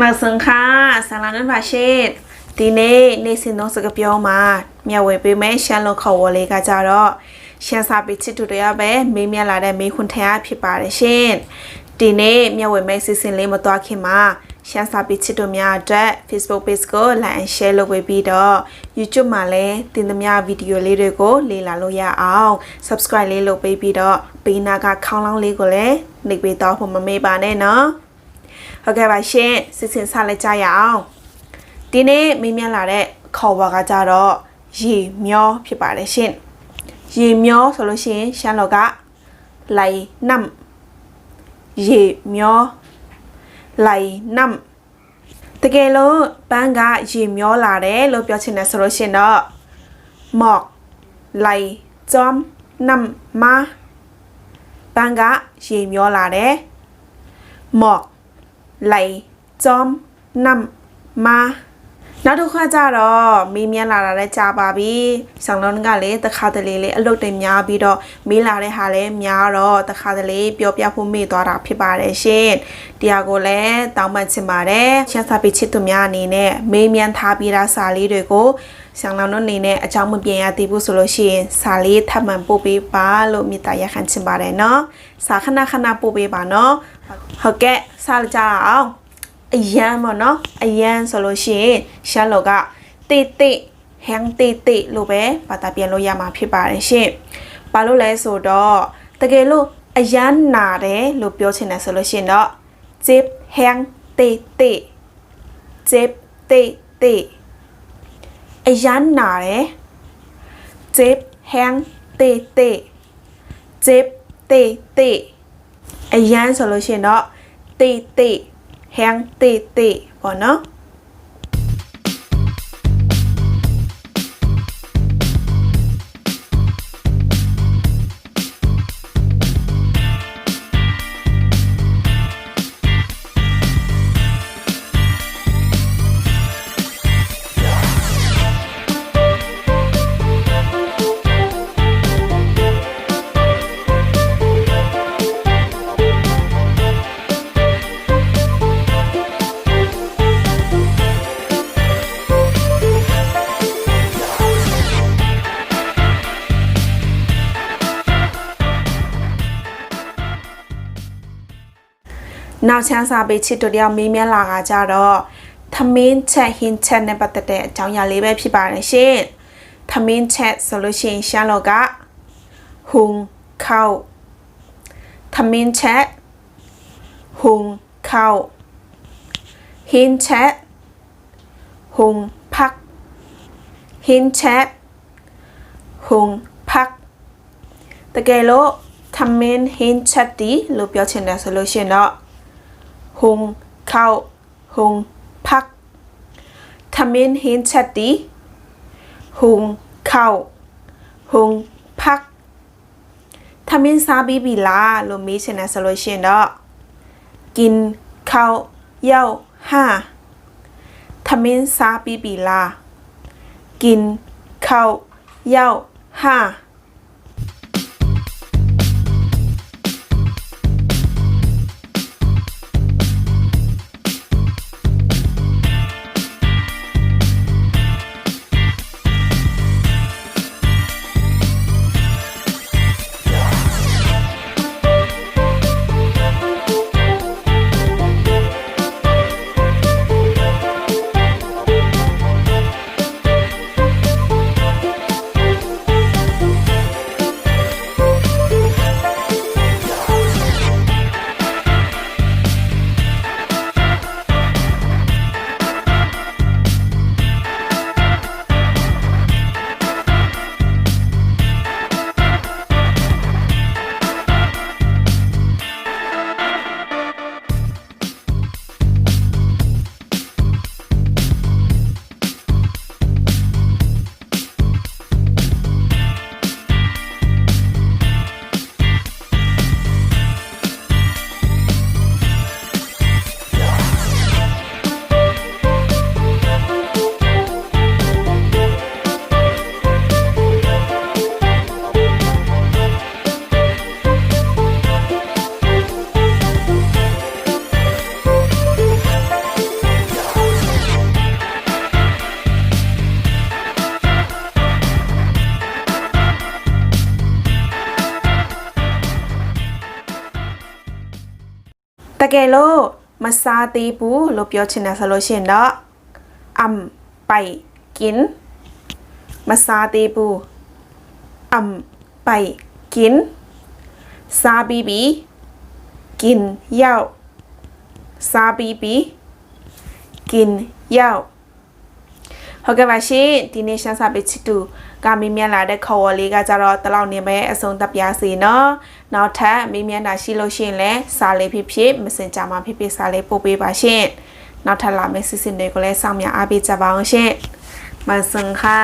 မဆန်ခါဆလာနန်ပါရှေ့ဒီနေ့နေ့စဉ်သောစကားပြောမှာမျက်ဝေပေးမယ်ရှန်လွန်ခေါ်ဝေါ်လေးကကြတော့ရှန်စာပေချစ်သူတွေကပဲမေးမြလာတဲ့မေးခွန်းထင်အားဖြစ်ပါတယ်ရှင်ဒီနေ့မျက်ဝေမဲ့စီစဉ်လေးမသွားခင်မှာရှန်စာပေချစ်သူများအတွက် Facebook page ကို like and share လုပ်ပေးပြီးတော့ YouTube မှာလည်းတင်သမျှဗီဒီယိုလေးတွေကိုလေ့လာလို့ရအောင် subscribe လေးလုပ်ပေးပြီးတော့ပေးနာကခေါင်းလောင်းလေးကိုလည်းနှိပ်ပေးတော့ဖို့မမေ့ပါနဲ့နော် ဟုတ်ကဲ့ပါရှင်စစ်စင်ဆက်လက်ကြရအောင် ဒီနေ့မင်းမြန်းလာတဲ့ခေါ်ပါကကြတော့ရေမျောဖြစ်ပါတယ်ရှင်ရေမျောဆိုလို့ရှိရင်ရှမ်းလောကလိုင်နမ်ရေမျောလိုင်နမ်တကယ်လို့ပန်းကရေမျောလာတယ်လို့ပြောချင်တယ်ဆိုလို့ရှိရင်တော့หมอกไหลจอมนำมาပန်းကရေမျောလာတယ်หมอก ไหลจอมนำมา နောက်တစ်ခါကျတော့မီးမြန်းလာတာလည်းကြာပါပြီ။ဆောင်းလုံးကလည်းတခါတလေလေးအလုပ်တွေများပြီးတော့မီးလာတဲ့ဟာလည်းများတော့တခါတလေပြောပြဖို့မေ့သွားတာဖြစ်ပါတယ်ရှင်။တရားကိုလည်းတောင်းပန်ချင်ပါတယ်။ရှမ်းစာပေချစ်သူများအနေနဲ့မီးမြန်းထားပြီးသားစာလေးတွေကို ဆောင်းလုံးတို့အနေနဲ့အကြောင်းမပြန်ရသေးဘူးဆိုလို့ရှိရင်စာလေးထပ်မံပို့ပေးပါလို့မေတ္တာရပ်ခံချင်ပါတယ်နော်။စာခဏခဏပို့ပေးပါနော်။ဟုတ်ကဲ့စာကြရအောင်။အယမ်းပေါ့နော်အယမ်းဆိုလို့ရှိရင်ရှမ်းလောကတေတေဟန်တေတေလို့ပဲဘာသာပြန်လို့ရမှာဖြစ်ပါတယ်ရှင်။ဘာလို့လဲဆိုတော့တကယ်လို့အယမ်းနာတယ်လို့ပြောချင်တယ်ဆိုလို့ရှိရင်တော့ zip hang တေတေ zip ไอ้ยันหนาเลยเจ็บแห้งเตะเตะเจ็บเตะเตะไอ้ยันโซลูชันเนาะเตะเตะแห้งเตะเตะก่อเนาะ နောက်ချမ်းစာပေချစ်တို့တယောက်မေးမြန်းလာတာကြတော့သမင်းချက်ဟင်းချက်နဲ့ပတ်သက်တဲ့အကြောင်းအရာလေးပဲဖြစ်ပါတယ်ရှင်သမင်းချက်ဆိုလို့ရှိရင်ရှမ်းလောကဟုံခောက်သမင်းချက်ဟုံခောက်ဟင်းချက်ဟုံพักဟင်းချက်ဟုံพักတကယ်လို့သမင်းဟင်းချက်တီလို့ပြောချင်တယ်ဆိုလို့ရှိရင်တော့ หุงเข้าหุงพักทมินหินชัดดีหุงเข้าหุงพักทมินซาบีบีลาโลมีชนะสโลเชนดอกินข้าวเย่าห้าทมินซาบีบีลากินข้าวเย่าห้า ตะเกโลมาซาตีปูลบยอชนะาโลเชนดออำไปกินมาซาตีปูอำไปกินซาบีบีกินเย้าซาบีบีกินเย้า ဟုတ်ကဲ့ပါရှင်ဒီနေ့ရှမ်းစာပေချစ်တူကမင်းမြတ်လာတဲ့ခေါ်ဝေါ်လေးကကြတော့တလောက်နေပဲအဆုံးသက်ပြစီနော်နောက်ထပ်မင်းမြတ်တာရှိလို့ရှိရင်လည်းစာလေးဖြစ်ဖြစ်မစင်ကြမှာဖြစ်ဖြစ်စာလေးပို့ပေးပါရှင်နောက်ထပ်လာမယ့်စီစဉ်တွေကိုလည်းစောင့်မျှအားပေးကြပါအောင်ရှင်မဆန်ခါ